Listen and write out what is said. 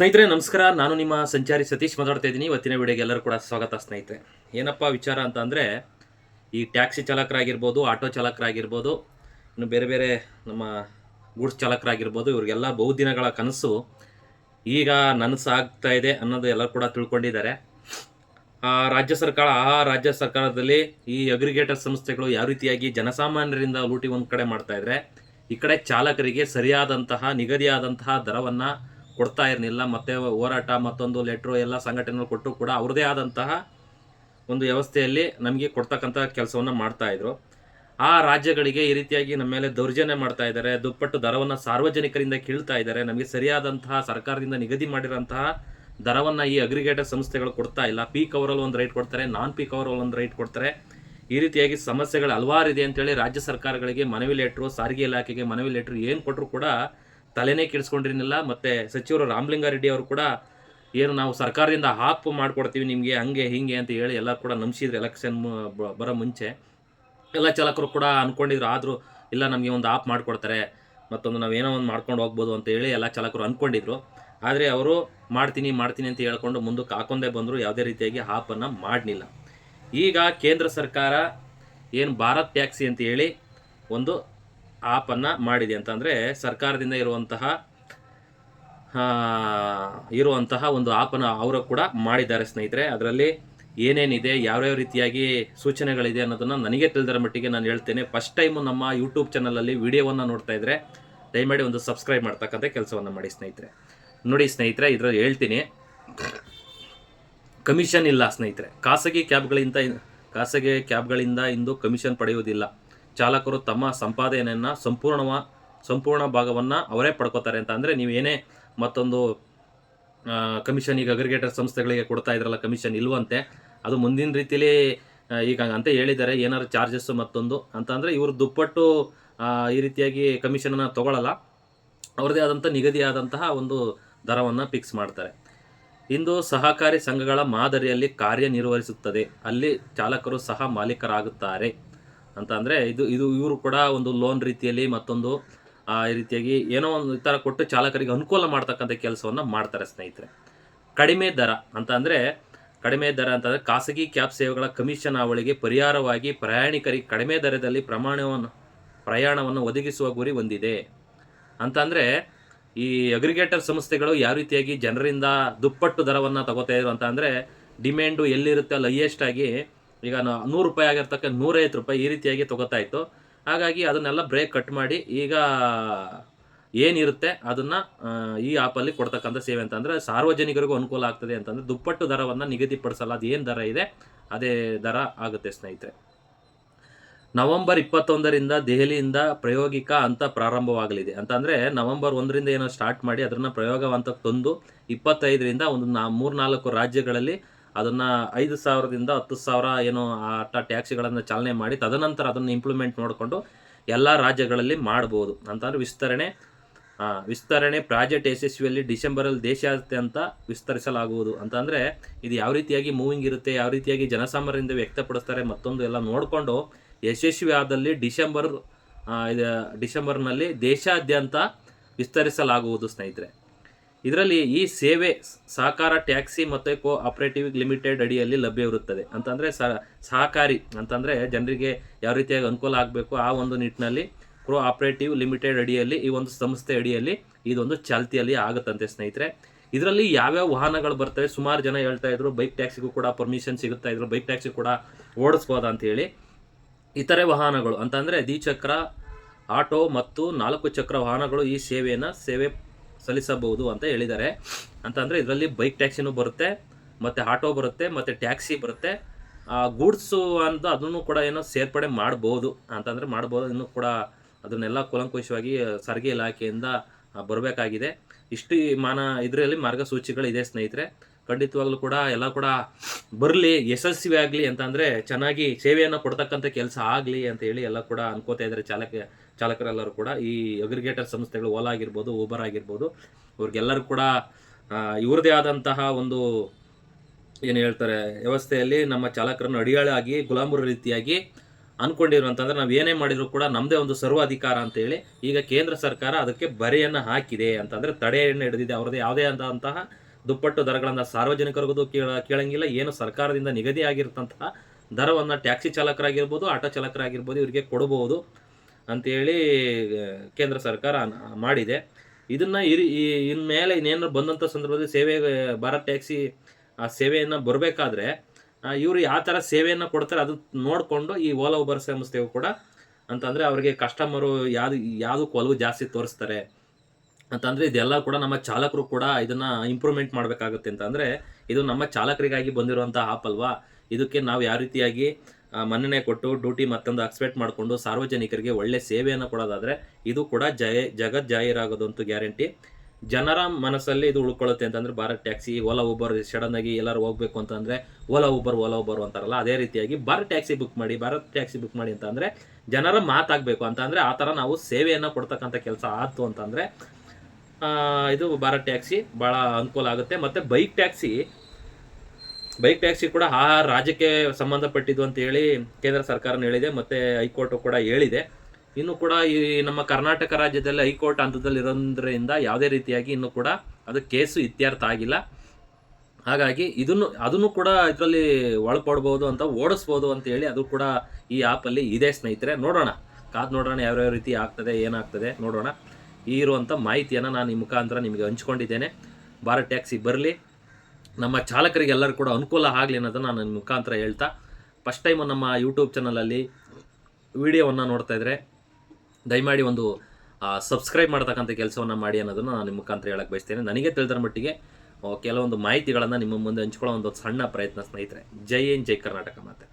ಸ್ನೇಹಿತರೆ, ನಮಸ್ಕಾರ. ನಾನು ನಿಮ್ಮ ಸಂಚಾರಿ ಸತೀಶ್ ಮಾತಾಡ್ತಾ ಇದ್ದೀನಿ. ಇವತ್ತಿನ ವಿಡಿಯೋಗೆ ಎಲ್ಲರೂ ಕೂಡ ಸ್ವಾಗತ ಸ್ನೇಹಿತರೆ. ಏನಪ್ಪ ವಿಚಾರ ಅಂತ ಅಂದರೆ, ಈ ಟ್ಯಾಕ್ಸಿ ಚಾಲಕರಾಗಿರ್ಬೋದು, ಆಟೋ ಚಾಲಕರಾಗಿರ್ಬೋದು, ಇನ್ನು ಬೇರೆ ಬೇರೆ ನಮ್ಮ ಗೂಡ್ಸ್ ಚಾಲಕರಾಗಿರ್ಬೋದು, ಇವರಿಗೆಲ್ಲ ಬಹುದಿನಗಳ ಕನಸು ಈಗ ನನಸಾಗ್ತಾ ಇದೆ ಅನ್ನೋದು ಎಲ್ಲರೂ ಕೂಡ ತಿಳ್ಕೊಂಡಿದ್ದಾರೆ. ಆ ರಾಜ್ಯ ಸರ್ಕಾರ, ಆ ರಾಜ್ಯ ಸರ್ಕಾರದಲ್ಲಿ ಈ ಅಗ್ರಿಗೇಟರ್ ಸಂಸ್ಥೆಗಳು ಯಾವ ರೀತಿಯಾಗಿ ಜನಸಾಮಾನ್ಯರಿಂದ ಲೂಟಿ ಒಂದು ಕಡೆ ಮಾಡ್ತಾ ಇದ್ರೆ, ಈ ಕಡೆ ಚಾಲಕರಿಗೆ ಸರಿಯಾದಂತಹ, ನಿಗದಿಯಾದಂತಹ ದರವನ್ನು ಕೊಡ್ತಾ ಇರಲಿಲ್ಲ, ಮತ್ತೆ ಹೋರಾಟ ಮತ್ತೊಂದು ಲೆಟ್ರು ಎಲ್ಲ ಸಂಘಟನೆಗಳು ಕೊಟ್ಟು ಕೂಡ ಅವ್ರದೇ ಆದಂತಹ ಒಂದು ವ್ಯವಸ್ಥೆಯಲ್ಲಿ ನಮಗೆ ಕೊಡ್ತಕ್ಕಂಥ ಕೆಲಸವನ್ನು ಮಾಡ್ತಾ ಇದ್ರು. ಆ ರಾಜ್ಯಗಳಿಗೆ ಈ ರೀತಿಯಾಗಿ ನಮ್ಮ ಮೇಲೆ ದೌರ್ಜನ್ಯ ಮಾಡ್ತಾ ಇದ್ದಾರೆ, ದುಪ್ಪಟ್ಟು ದರವನ್ನು ಸಾರ್ವಜನಿಕರಿಂದ ಕೀಳ್ತಾ ಇದ್ದಾರೆ, ನಮಗೆ ಸರಿಯಾದಂತಹ ಸರ್ಕಾರದಿಂದ ನಿಗದಿ ಮಾಡಿರೋಂತಹ ದರವನ್ನು ಈ ಅಗ್ರಿಗೇಟರ್ ಸಂಸ್ಥೆಗಳು ಕೊಡ್ತಾ ಇಲ್ಲ. ಪೀಕ್ ಅವರಲ್ಲಿ ಒಂದು ರೈಟ್ ಕೊಡ್ತಾರೆ ನಾನ್ ಪೀಕ್ ಅವರಲ್ಲಿ ಒಂದು ರೈಟ್ ಕೊಡ್ತಾರೆ. ಈ ರೀತಿಯಾಗಿ ಸಮಸ್ಯೆಗಳು ಹಲವಾರು ಇದೆ ಅಂತೇಳಿ ರಾಜ್ಯ ಸರ್ಕಾರಗಳಿಗೆ ಮನವಿ ಲೆಟ್ರು ಸಾರಿಗೆ ಇಲಾಖೆಗೆ ಮನವಿ ಲೆಟ್ರು ಏನು ಕೊಟ್ಟರು ಕೂಡ ತಲೆನೇ ಕೆಡಿಸ್ಕೊಂಡಿರಲಿಲ್ಲ. ಮತ್ತು ಸಚಿವರು ರಾಮಲಿಂಗಾರೆಡ್ಡಿ ಅವರು ಕೂಡ ಏನು ನಾವು ಸರ್ಕಾರದಿಂದ ಹಾಪ್ ಮಾಡಿಕೊಡ್ತೀವಿ ನಿಮಗೆ ಹಂಗೆ ಹೀಗೆ ಅಂತ ಹೇಳಿ ಎಲ್ಲ ಕೂಡ ನಂಬಿಸಿದ್ರು ಎಲೆಕ್ಷನ್ ಬರೋ ಮುಂಚೆ. ಎಲ್ಲ ಚಾಲಕರು ಕೂಡ ಅಂದ್ಕೊಂಡಿದ್ರು ಆದರೂ ಇಲ್ಲ ನಮಗೆ ಒಂದು ಆಪ್ ಮಾಡಿಕೊಡ್ತಾರೆ, ಮತ್ತೊಂದು ನಾವು ಏನೋ ಒಂದು ಮಾಡ್ಕೊಂಡು ಹೋಗ್ಬೋದು ಅಂತ ಹೇಳಿ ಎಲ್ಲ ಚಾಲಕರು ಅಂದ್ಕೊಂಡಿದ್ರು ಆದರೆ ಅವರು ಮಾಡ್ತೀನಿ ಮಾಡ್ತೀನಿ ಅಂತ ಹೇಳ್ಕೊಂಡು ಮುಂದಕ್ಕೆ ಹಾಕೊಂಡೇ ಬಂದರು, ಯಾವುದೇ ರೀತಿಯಾಗಿ ಆಪನ್ನು ಮಾಡಲಿಲ್ಲ. ಈಗ ಕೇಂದ್ರ ಸರ್ಕಾರ ಏನು ಭಾರತ್ ಟ್ಯಾಕ್ಸಿ ಅಂತ ಹೇಳಿ ಒಂದು ಆಪನ್ನು ಮಾಡಿದೆ ಅಂತಂದರೆ ಸರ್ಕಾರದಿಂದ ಇರುವಂತಹ ಇರುವಂತಹ ಒಂದು ಆಪನ್ನು ಅವರು ಕೂಡ ಮಾಡಿದ್ದಾರೆ ಸ್ನೇಹಿತರೆ. ಅದರಲ್ಲಿ ಏನೇನಿದೆ, ಯಾವ್ಯಾವ ರೀತಿಯಾಗಿ ಸೂಚನೆಗಳಿದೆ ಅನ್ನೋದನ್ನು ನನಗೆ ತಿಳಿದರ ಮಟ್ಟಿಗೆ ನಾನು ಹೇಳ್ತೇನೆ. ಫಸ್ಟ್ ಟೈಮು ನಮ್ಮ ಯೂಟ್ಯೂಬ್ ಚಾನಲಲ್ಲಿ ವಿಡಿಯೋವನ್ನು ನೋಡ್ತಾ ಇದ್ರೆ ದಯಮಾಡಿ ಒಂದು ಸಬ್ಸ್ಕ್ರೈಬ್ ಮಾಡ್ತಕ್ಕಂಥ ಕೆಲಸವನ್ನು ಮಾಡಿ ಸ್ನೇಹಿತರೆ. ನೋಡಿ ಸ್ನೇಹಿತರೆ, ಇದರಲ್ಲಿ ಹೇಳ್ತೀನಿ. ಕಮಿಷನ್ ಇಲ್ಲ ಸ್ನೇಹಿತರೆ. ಖಾಸಗಿ ಕ್ಯಾಬ್ಗಳಿಂದ ಖಾಸಗಿ ಕ್ಯಾಬ್ಗಳಿಂದ ಇಂದು ಕಮಿಷನ್ ಪಡೆಯುವುದಿಲ್ಲ. ಚಾಲಕರು ತಮ್ಮ ಸಂಪಾದನೆಯನ್ನು ಸಂಪೂರ್ಣವ, ಸಂಪೂರ್ಣ ಭಾಗವನ್ನು ಅವರೇ ಪಡ್ಕೋತಾರೆ ಅಂತ ಅಂದರೆ ನೀವೇನೇ ಮತ್ತೊಂದು ಕಮಿಷನ್ ಈಗ ಅಗ್ರಿಗೇಟರ್ ಸಂಸ್ಥೆಗಳಿಗೆ ಕೊಡ್ತಾ ಇದ್ರಲ್ಲ ಕಮಿಷನ್ ಇಲ್ವಂತೆ, ಅದು ಮುಂದಿನ ರೀತಿಯಲ್ಲಿ ಈಗ ಅಂತ ಹೇಳಿದ್ದಾರೆ. ಏನಾದ್ರು ಚಾರ್ಜಸ್ ಮತ್ತೊಂದು ಅಂತ ಇವರು ದುಪ್ಪಟ್ಟು ಈ ರೀತಿಯಾಗಿ ಕಮಿಷನನ್ನು ತಗೊಳ್ಳಲ್ಲ ಅವ್ರದ್ದೇ ಆದಂಥ ನಿಗದಿಯಾದಂತಹ ಒಂದು ದರವನ್ನು ಫಿಕ್ಸ್ ಮಾಡ್ತಾರೆ. ಇಂದು ಸಹಕಾರಿ ಸಂಘಗಳ ಮಾದರಿಯಲ್ಲಿ ಕಾರ್ಯನಿರ್ವಹಿಸುತ್ತದೆ ಅಲ್ಲಿ ಚಾಲಕರು ಸಹ ಮಾಲೀಕರಾಗುತ್ತಾರೆ. ಅಂತ ಅಂದರೆ ಇದು ಇದು ಇವರು ಕೂಡ ಒಂದು ಲೋನ್ ರೀತಿಯಲ್ಲಿ ಮತ್ತೊಂದು ಆ, ರೀತಿಯಾಗಿ ಏನೋ ಒಂದು ಥರ ಕೊಟ್ಟು ಚಾಲಕರಿಗೆ ಅನುಕೂಲ ಮಾಡ್ತಕ್ಕಂಥ ಕೆಲಸವನ್ನು ಮಾಡ್ತಾರೆ ಸ್ನೇಹಿತರೆ. ಕಡಿಮೆ ದರ ಅಂತ ಅಂದರೆ ಕಡಿಮೆ ದರ ಅಂತಂದರೆ ಖಾಸಗಿ ಕ್ಯಾಬ್ ಸೇವೆಗಳ ಕಮಿಷನ್ ಅವಳಿಗೆ ಪರಿಹಾರವಾಗಿ ಪ್ರಯಾಣಿಕರಿಗೆ ಕಡಿಮೆ ದರದಲ್ಲಿ ಪ್ರಮಾಣವನ್ನು ಪ್ರಯಾಣವನ್ನು ಒದಗಿಸುವ ಗುರಿ ಹೊಂದಿದೆ. ಅಂತಂದರೆ ಈ ಅಗ್ರಿಗೇಟರ್ ಸಂಸ್ಥೆಗಳು ಯಾವ ರೀತಿಯಾಗಿ ಜನರಿಂದ ದುಪ್ಪಟ್ಟು ದರವನ್ನು ತಗೋತಾ ಇದ್ರು ಅಂತ ಅಂದರೆ ಡಿಮ್ಯಾಂಡು ಎಲ್ಲಿರುತ್ತೆ ಅಲ್ಲಿ ಹೈಯೆಸ್ಟ್ ಆಗಿ ಈಗ ನೂರು ರೂಪಾಯಿ ಆಗಿರ್ತಕ್ಕ ನೂರೈವತ್ತು ರೂಪಾಯಿ ಈ ರೀತಿಯಾಗಿ ತಗೋತಾ ಇತ್ತು. ಹಾಗಾಗಿ ಅದನ್ನೆಲ್ಲ ಬ್ರೇಕ್ ಕಟ್ ಮಾಡಿ ಈಗ ಏನಿರುತ್ತೆ ಅದನ್ನು ಈ ಆ್ಯಪಲ್ಲಿ ಕೊಡ್ತಕ್ಕಂಥ ಸೇವೆ ಅಂತಂದರೆ ಸಾರ್ವಜನಿಕರಿಗೂ ಅನುಕೂಲ ಆಗ್ತದೆ ಅಂತಂದರೆ ದುಪ್ಪಟ್ಟು ದರವನ್ನು ನಿಗದಿಪಡಿಸಲ್ಲ, ಅದು ಏನು ದರ ಇದೆ ಅದೇ ದರ ಆಗುತ್ತೆ ಸ್ನೇಹಿತರೆ. ನವೆಂಬರ್ ಇಪ್ಪತ್ತೊಂದರಿಂದ ದೆಹಲಿಯಿಂದ ಪ್ರಾಯೋಗಿಕ ಅಂತ ಪ್ರಾರಂಭವಾಗಲಿದೆ. ಅಂತ ಅಂದರೆ ನವೆಂಬರ್ ಒಂದರಿಂದ ಏನೋ ಸ್ಟಾರ್ಟ್ ಮಾಡಿ ಅದನ್ನು ಪ್ರಯೋಗವಂತ ತಂದು ಇಪ್ಪತ್ತೈದರಿಂದ ಒಂದು ನಾ ಮೂರ್ನಾಲ್ಕು ರಾಜ್ಯಗಳಲ್ಲಿ ಅದನ್ನು ಐದು ಸಾವಿರದಿಂದ ಹತ್ತು ಸಾವಿರ ಏನೋ ಆಟ ಟ್ಯಾಕ್ಸಿಗಳನ್ನು ಚಾಲನೆ ಮಾಡಿ ತದನಂತರ ಅದನ್ನು ಇಂಪ್ಲಿಮೆಂಟ್ ನೋಡಿಕೊಂಡು ಎಲ್ಲ ರಾಜ್ಯಗಳಲ್ಲಿ ಮಾಡ್ಬೋದು ಅಂತಂದರೆ ವಿಸ್ತರಣೆ ವಿಸ್ತರಣೆ ಪ್ರಾಜೆಕ್ಟ್ ಯಶಸ್ವಿಯಲ್ಲಿ ಡಿಸೆಂಬರಲ್ಲಿ ದೇಶಾದ್ಯಂತ ವಿಸ್ತರಿಸಲಾಗುವುದು ಅಂತಂದರೆ ಇದು ಯಾವ ರೀತಿಯಾಗಿ ಮೂವಿಂಗ್ ಇರುತ್ತೆ, ಯಾವ ರೀತಿಯಾಗಿ ಜನಸಾಮಾನ್ಯರಿಂದ ವ್ಯಕ್ತಪಡಿಸ್ತಾರೆ ಮತ್ತೊಂದು ಎಲ್ಲ ನೋಡಿಕೊಂಡು ಯಶಸ್ವಿ ಆದಲ್ಲಿ ಡಿಸೆಂಬರ್ ಇದು ಡಿಸೆಂಬರ್ನಲ್ಲಿ ದೇಶಾದ್ಯಂತ ವಿಸ್ತರಿಸಲಾಗುವುದು ಸ್ನೇಹಿತರೆ. ಇದರಲ್ಲಿ ಈ ಸೇವೆ ಸಹಕಾರ ಟ್ಯಾಕ್ಸಿ ಮತ್ತು ಕೋ ಆಪರೇಟಿವ್ ಲಿಮಿಟೆಡ್ ಅಡಿಯಲ್ಲಿ ಲಭ್ಯವಿರುತ್ತದೆ ಅಂತಂದರೆ ಸಹಕಾರಿ ಅಂತಂದರೆ ಜನರಿಗೆ ಯಾವ ರೀತಿಯಾಗಿ ಅನುಕೂಲ ಆಗಬೇಕು ಆ ಒಂದು ನಿಟ್ಟಿನಲ್ಲಿ ಕೋ ಆಪರೇಟಿವ್ ಲಿಮಿಟೆಡ್ ಅಡಿಯಲ್ಲಿ ಈ ಒಂದು ಸಂಸ್ಥೆ ಅಡಿಯಲ್ಲಿ ಇದೊಂದು ಚಾಲ್ತಿಯಲ್ಲಿ ಆಗುತ್ತಂತೆ ಸ್ನೇಹಿತರೆ. ಇದರಲ್ಲಿ ಯಾವ್ಯಾವ ವಾಹನಗಳು ಬರ್ತವೆ ಸುಮಾರು ಜನ ಹೇಳ್ತಾ ಇದ್ರು, ಬೈಕ್ ಟ್ಯಾಕ್ಸಿಗೂ ಕೂಡ ಪರ್ಮಿಷನ್ ಸಿಗುತ್ತಾ ಇದ್ರು, ಬೈಕ್ ಟ್ಯಾಕ್ಸಿ ಕೂಡ ಓಡಿಸ್ಬೋದ ಅಂತ ಹೇಳಿ. ಇತರೆ ವಾಹನಗಳು ಅಂತಂದರೆ ದ್ವಿಚಕ್ರ, ಆಟೋ ಮತ್ತು ನಾಲ್ಕು ಚಕ್ರ ವಾಹನಗಳು ಈ ಸೇವೆಯನ್ನು, ಸೇವೆ ಸಲ್ಲಿಸಬಹುದು ಅಂತ ಹೇಳಿದ್ದಾರೆ. ಅಂತಂದರೆ ಇದರಲ್ಲಿ ಬೈಕ್ ಟ್ಯಾಕ್ಸಿನೂ ಬರುತ್ತೆ, ಮತ್ತು ಆಟೋ ಬರುತ್ತೆ, ಮತ್ತು ಟ್ಯಾಕ್ಸಿ ಬರುತ್ತೆ. ಗೂಡ್ಸು ಅಂತ ಅದನ್ನು ಕೂಡ ಏನೋ ಸೇರ್ಪಡೆ ಮಾಡ್ಬೋದು. ಅಂತಂದರೆ ಮಾಡ್ಬೋದು, ಇನ್ನೂ ಕೂಡ ಅದನ್ನೆಲ್ಲ ಕೂಲಂಕುಷವಾಗಿ ಸಾರಿಗೆ ಇಲಾಖೆಯಿಂದ ಬರಬೇಕಾಗಿದೆ. ಇಷ್ಟು ಮಾನ, ಇದರಲ್ಲಿ ಮಾರ್ಗಸೂಚಿಗಳಿದೆ ಸ್ನೇಹಿತರೆ. ಖಂಡಿತವಾಗ್ಲೂ ಕೂಡ ಎಲ್ಲ ಕೂಡ ಬರಲಿ ಯಶಸ್ವಿ ಆಗಲಿ ಅಂತ ಅಂದರೆ ಚೆನ್ನಾಗಿ ಸೇವೆಯನ್ನು ಕೊಡ್ತಕ್ಕಂಥ ಕೆಲಸ ಆಗಲಿ ಅಂತ ಹೇಳಿ ಎಲ್ಲ ಕೂಡ ಅನ್ಕೋತಾ ಇದ್ದಾರೆ ಚಾಲಕ ಚಾಲಕರೆಲ್ಲರೂ ಕೂಡ ಈ ಅಗ್ರಿಗೇಟರ್ ಸಂಸ್ಥೆಗಳು ಓಲಾ ಆಗಿರ್ಬೋದು ಊಬರ್ ಆಗಿರ್ಬೋದು, ಅವ್ರಿಗೆಲ್ಲರೂ ಕೂಡ ಇವ್ರದೇ ಆದಂತಹ ಒಂದು ಏನು ಹೇಳ್ತಾರೆ, ವ್ಯವಸ್ಥೆಯಲ್ಲಿ ನಮ್ಮ ಚಾಲಕರನ್ನು ಅಡಿಯಾಳಾಗಿ ಗುಲಾಮರ ರೀತಿಯಾಗಿ ಅಂದ್ಕೊಂಡಿರುವಂತಂದ್ರೆ ನಾವು ಏನೇ ಮಾಡಿದ್ರು ಕೂಡ ನಮ್ಮದೇ ಒಂದು ಸರ್ವಾಧಿಕಾರ ಅಂತೇಳಿ ಈಗ ಕೇಂದ್ರ ಸರ್ಕಾರ ಅದಕ್ಕೆ ಬರೆಯನ್ನು ಹಾಕಿದೆ ಅಂತಂದರೆ ತಡೆಯನ್ನು ಹಿಡಿದಿದೆ. ಅವ್ರದ್ದೇ ಯಾವುದೇ ಆದಂತಹ ದುಪ್ಪಟ್ಟು ದರಗಳನ್ನು ಸಾರ್ವಜನಿಕರಿಗೂ ಕೇಳ, ಕೇಳಂಗಿಲ್ಲ, ಏನು ಸರ್ಕಾರದಿಂದ ನಿಗದಿ ಆಗಿರ್ತಂತಹ ದರವನ್ನು ಟ್ಯಾಕ್ಸಿ ಚಾಲಕರಾಗಿರ್ಬೋದು, ಆಟೋ ಚಾಲಕರಾಗಿರ್ಬೋದು, ಇವರಿಗೆ ಕೊಡಬಹುದು. ಅಂತೇಳಿ ಕೇಂದ್ರ ಸರ್ಕಾರ ಮಾಡಿದೆ. ಇದನ್ನ ಇರಿ ಇನ್ಮೇಲೆ ಇನ್ನೇನು ಬಂದಂಥ ಸಂದರ್ಭದಲ್ಲಿ ಸೇವೆ, ಭಾರತ್ ಟ್ಯಾಕ್ಸಿ, ಆ ಸೇವೆಯನ್ನು ಬರಬೇಕಾದ್ರೆ ಇವರು ಯಾವ ಥರ ಸೇವೆಯನ್ನು ಕೊಡ್ತಾರೆ ಅದು ನೋಡಿಕೊಂಡು ಈ ಓಲಾ, ಉಬರ್ ಸಂಸ್ಥೆಯು ಕೂಡ ಅಂತಂದರೆ ಅವರಿಗೆ ಕಸ್ಟಮರು ಯಾವುದು ಯಾವುದಕ್ಕೆ ಒಲವು ಜಾಸ್ತಿ ತೋರಿಸ್ತಾರೆ ಅಂತಂದರೆ ಇದೆಲ್ಲ ಕೂಡ ನಮ್ಮ ಚಾಲಕರು ಕೂಡ ಇದನ್ನು ಇಂಪ್ರೂವ್ಮೆಂಟ್ ಮಾಡಬೇಕಾಗುತ್ತೆ ಅಂತಂದರೆ ಇದು ನಮ್ಮ ಚಾಲಕರಿಗಾಗಿ ಬಂದಿರುವಂಥ ಆಪ್ ಅಲ್ವಾ? ಇದಕ್ಕೆ ನಾವು ಯಾವ ರೀತಿಯಾಗಿ ಮನ್ನಣೆ ಕೊಟ್ಟು ಡ್ಯೂಟಿ ಮತ್ತೊಂದು ಎಕ್ಸ್ಪೆಕ್ಟ್ ಮಾಡಿಕೊಂಡು ಸಾರ್ವಜನಿಕರಿಗೆ ಒಳ್ಳೆ ಸೇವೆಯನ್ನು ಕೊಡೋದಾದರೆ ಇದು ಕೂಡ ಜಯ, ಜಗತ್ ಜಾಹೀರಾಗೋದಂತೂ ಗ್ಯಾರಂಟಿ ಜನರ ಮನಸ್ಸಲ್ಲಿ ಇದು ಉಳ್ಕೊಳ್ಳುತ್ತೆ ಅಂತಂದ್ರೆ Bharat taxi, Ola, Uber sudden ಆಗಿ ಎಲ್ಲರೂ ಹೋಗ್ಬೇಕು ಅಂತಂದ್ರೆ ಓಲಾ, ಉಬರ್ ಓಲಾ, ಉಬರ್ ಅಂತಾರಲ್ಲ, ಅದೇ ರೀತಿಯಾಗಿ ಭಾರತ್ ಟ್ಯಾಕ್ಸಿ ಬುಕ್ ಮಾಡಿ, ಭಾರತ್ ಟ್ಯಾಕ್ಸಿ ಬುಕ್ ಮಾಡಿ ಅಂತಂದ್ರೆ ಜನರ ಮಾತಾಗಬೇಕು ಅಂತಂದ್ರೆ ಆ ಥರ ನಾವು ಸೇವೆಯನ್ನು ಕೊಡ್ತಕ್ಕಂಥ ಕೆಲಸ ಆಯ್ತು ಅಂತಂದ್ರೆ ಇದು ಭಾರತ್ ಟ್ಯಾಕ್ಸಿ ಭಾಳ ಅನುಕೂಲ ಆಗುತ್ತೆ. ಮತ್ತು ಬೈಕ್ ಟ್ಯಾಕ್ಸಿ ಬೈಕ್ ಟ್ಯಾಕ್ಸಿ ಕೂಡ ಆ ರಾಜ್ಯಕ್ಕೆ ಸಂಬಂಧಪಟ್ಟಿದ್ದು ಅಂತ ಹೇಳಿ ಕೇಂದ್ರ ಸರ್ಕಾರ ಹೇಳಿದೆ, ಮತ್ತೆ ಹೈಕೋರ್ಟು ಕೂಡ ಹೇಳಿದೆ. ಇನ್ನು ಕೂಡ ಈ ನಮ್ಮ ಕರ್ನಾಟಕ ರಾಜ್ಯದಲ್ಲಿ ಹೈಕೋರ್ಟ್ ಹಂತದಲ್ಲಿ ಇರೋದ್ರಿಂದ ಯಾವುದೇ ರೀತಿಯಾಗಿ ಇನ್ನು ಕೂಡ ಅದು ಕೇಸು ಇತ್ಯರ್ಥ ಆಗಿಲ್ಲ. ಹಾಗಾಗಿ ಇದನ್ನು, ಅದನ್ನು ಕೂಡ ಇದರಲ್ಲಿ ಒಳಪಡ್ಬೋದು ಅಂತ, ಓಡಿಸ್ಬೋದು ಅಂತ ಹೇಳಿ ಅದು ಕೂಡ ಈ ಆ್ಯಪಲ್ಲಿ ಇದೆ ಸ್ನೇಹಿತರೆ. ನೋಡೋಣ, ಕಾದು ನೋಡೋಣ ಯಾವ್ಯಾವ ರೀತಿ ಆಗ್ತದೆ, ಏನಾಗ್ತದೆ ನೋಡೋಣ. ಈ ಇರುವಂಥ ಮಾಹಿತಿಯನ್ನು ನಾನು ಈ ಮುಖಾಂತರ ನಿಮಗೆ ಹಂಚ್ಕೊಂಡಿದ್ದೇನೆ. ಭಾರತ್ ಟ್ಯಾಕ್ಸಿ ಬರಲಿ. ನಮ್ಮ ಚಾಲಕರಿಗೆ ಎಲ್ಲರೂ ಕೂಡ ಅನುಕೂಲ ಆಗಲಿ ಅನ್ನೋದನ್ನು ನಾನು ನನ್ನ ಮುಖಾಂತರ ಹೇಳ್ತಾ ಫಸ್ಟ್ ಟೈಮು ನಮ್ಮ ಯೂಟ್ಯೂಬ್ ಚಾನಲಲ್ಲಿ ವಿಡಿಯೋವನ್ನು ನೋಡ್ತಾ ಇದ್ದರೆ ದಯಮಾಡಿ ಒಂದು ಸಬ್ಸ್ಕ್ರೈಬ್ ಮಾಡ್ತಕ್ಕಂಥ ಕೆಲಸವನ್ನು ಮಾಡಿ ಅನ್ನೋದನ್ನು ನಾನು ನಿಮ್ಮ ಮುಖಾಂತರ ಹೇಳಕ್ಕೆ ಬಯಸ್ತೇನೆ. ನನಗೆ ತಿಳಿದರ ಮಟ್ಟಿಗೆ ಕೆಲವೊಂದು ಮಾಹಿತಿಗಳನ್ನು ನಿಮ್ಮ ಮುಂದೆ ಹಂಚ್ಕೊಳ್ಳೋ ಒಂದು ಸಣ್ಣ ಪ್ರಯತ್ನ ಸ್ನೇಹಿತರೆ. ಜೈ ಏನ್ ಜೈ ಕರ್ನಾಟಕ ಮಾತೆ.